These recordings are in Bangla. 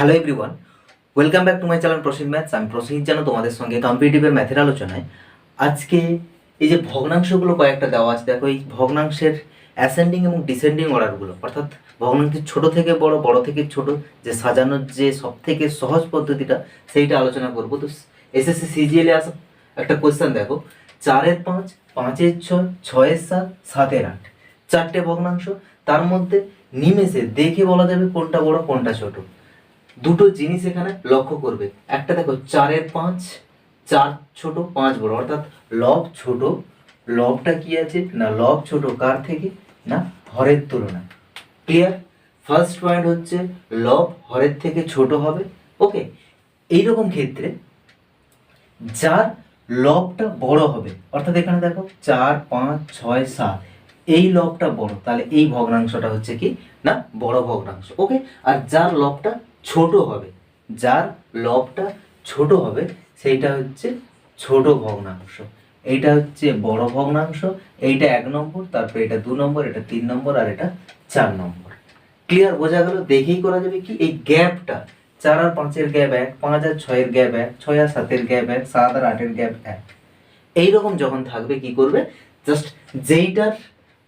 Hello everyone welcome back to my channel Prasid maths আমি প্রসিদ জানো তোমাদের সঙ্গে কম্পিটিটিভের ম্যাথের আলোচনায়। আজকে এই যে ভগ্নাংশগুলো কয়েকটা দেওয়া আছে, দেখো এই ভগ্নাংশের অ্যাসেন্ডিং এবং ডিসেন্ডিং অর্ডারগুলো অর্থাৎ ভগ্নাংশের ছোট থেকে বড় বড় থেকে ছোট, যে সাজানোর যে সব থেকে সহজ পদ্ধতিটা, সেইটা আলোচনা করব। তো এসএসসি সিজিএলে আসা। একটা কোয়েশ্চেন দেখো। চারের পাঁচ, পাঁচের ছয় ছয়ের সাত, সাতের আট। চারটে ভগ্নাংশ, তার মধ্যে নিমেষে দেখে বলা যাবে কোনটা বড়, কোনটা ছোট। দুটো জিনিস এখানে লক্ষ্য করবে। একটা দেখো, চারের পাঁচ, চার ছোট, পাঁচ বড়। অর্থাৎ লব ছোট, লবটা কি আছে? না, লব ছোট কার থেকে? না, হরের তুলনায়। ক্লিয়ার ফার্স্ট পয়েন্ট হচ্ছে, লব হরের থেকে ছোট হবে। ওকে এই রকম ক্ষেত্রে যার লবটা বড় হবে, অর্থাৎ এখানে দেখো, চার, পাঁচ, ছয়, সাত, এই লবটা বড়। তাহলে এই ভগ্নাংশটা হচ্ছে কি? না, বড় ভগ্নাংশ। ওকে আর যার লবটা ছোট হবে। যার লবটা ছোট হবে, সেইটা হচ্ছে ছোট ভগ্নাংশ। এইটা হচ্ছে বড় ভগ্নাংশ, এইটা এক নম্বর, তারপর এটা দু নম্বর, এটা তিন নম্বর, আর এটা চার নম্বর। ক্লিয়ার বোঝা গেল? দেখেই করা যাবে কি? এই গ্যাপটা, চার আর পাঁচের গ্যাপ এক, পাঁচ আর ছয়ের গ্যাপ এক, ছয় আর সাতের গ্যাপ এক, সাত আর আটের গ্যাপ এক। এইরকম যখন থাকবে, কি করবে? জাস্ট যেইটার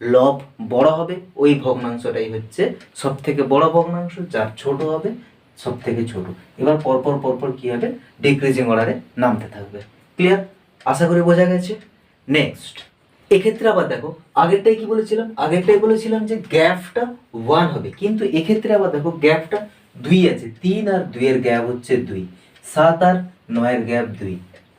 লব বড় হবে, ওই ভগ্নাংশটাই হচ্ছে সব থেকে বড় ভগ্নাংশ, যার ছোট হবে সব থেকে ছোট। এবার পরপর পরপর কি হবে? ডিক্রিজিং অর্ডারে নামতে থাকবে। ক্লিয়ার আশা করি বোঝা গেছে? নেক্সট এক্ষেত্রে আবার দেখো, আগেরটাই কি বলেছিলাম? আগেরটাই বলেছিলাম যে গ্যাপটা ওয়ান হবে। কিন্তু এক্ষেত্রে আবার দেখো, গ্যাপটা দুই আছে। তিন আর দুইয়ের গ্যাপ হচ্ছে দুই। সাত আর নয়ের গ্যাপ দুই।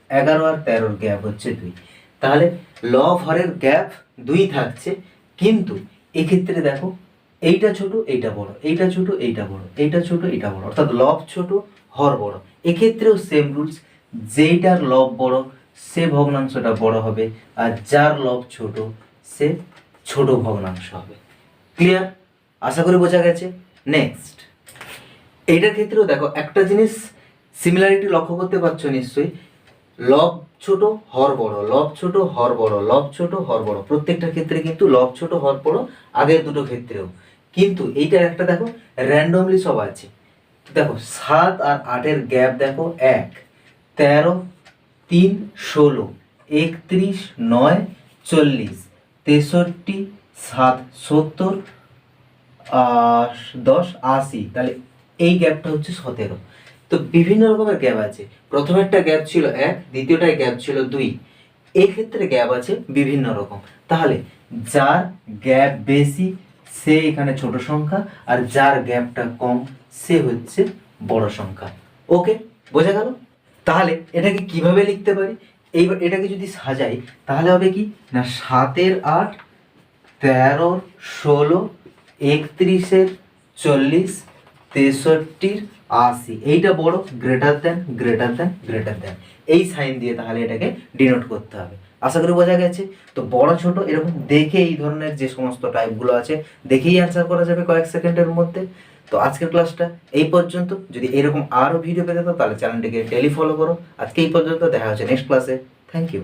এগারো আর তেরোর গ্যাপ হচ্ছে দুই। তাহলে লব হরের গ্যাপ দুই থাকছে। কিন্তু এক্ষেত্রে দেখো এইটা ছোট, এইটা বড়, এইটা ছোট, এইটা বড়, এইটা ছোট, এইটা বড়। অর্থাৎ লব ছোট, হর বড়। এক্ষেত্রেও সেম রুলস যেইটার লব বড়, সে ভগ্নাংশটা বড় হবে, আর যার লব ছোট, সে ছোট ভগ্নাংশ হবে। ক্লিয়ার আশা করি বোঝা গেছে? নেক্সট এইটার ক্ষেত্রেও দেখো, একটা জিনিস সিমিলারিটি লক্ষ্য করতে পারছ নিশ্চয়ই। লব ছোট, হর বড়, লব ছোট, হর বড়, লব ছোট, হর বড়। প্রত্যেকটা ক্ষেত্রে কিন্তু লব ছোট, হর বড়, আগের দুটো ক্ষেত্রেও। কিন্তু এইটার একটা দেখো র্যান্ডমলি সব আছে। দেখো, সাত আর আটের গ্যাপ দেখো, এক, তেরো, তিন, ষোলো, একত্রিশ, নয়, চল্লিশ, তেষট্টি, সাত, সত্তর দশ, আশি, তাহলে এই গ্যাপটা হচ্ছে সতেরো। তো বিভিন্ন রকমের গ্যাপ আছে। প্রথমেরটা গ্যাপ ছিল এক, দ্বিতীয়টায় গ্যাপ ছিল দুই। এক্ষেত্রে গ্যাপ আছে বিভিন্ন রকম। তাহলে যার গ্যাপ বেশি সে এখানে ছোট সংখ্যা আর যার গ্যাপটা কম, সে হচ্ছে বড় সংখ্যা। ওকে? বোঝা গেল? তাহলে এটাকে কীভাবে লিখতে পারি? এইবার এটাকে যদি সাজাই, তাহলে হবে কি? না, সাতের আট, তেরোর ষোলো, একত্রিশের চল্লিশ, তেষট্টির আশি। এইটা বড় greater than greater than greater than এই সাইন দিয়ে তাহলে এটাকে ডিনোট করতে হবে। আশা করি বোঝা গেছে। তো বড় ছোট এরকম দেখে এই ধরনের যে সমস্ত টাইপগুলো আছে, দেখেই অ্যান্সার করা যাবে কয়েক সেকেন্ডের মধ্যে। তো আজকের ক্লাসটা এই পর্যন্ত। যদি এরকম আরও ভিডিও পেতে তাহলে চ্যানেলটিকে ডেলি ফলো করো। আজকে এই পর্যন্ত, দেখা হচ্ছে নেক্সট ক্লাসে থ্যাংক ইউ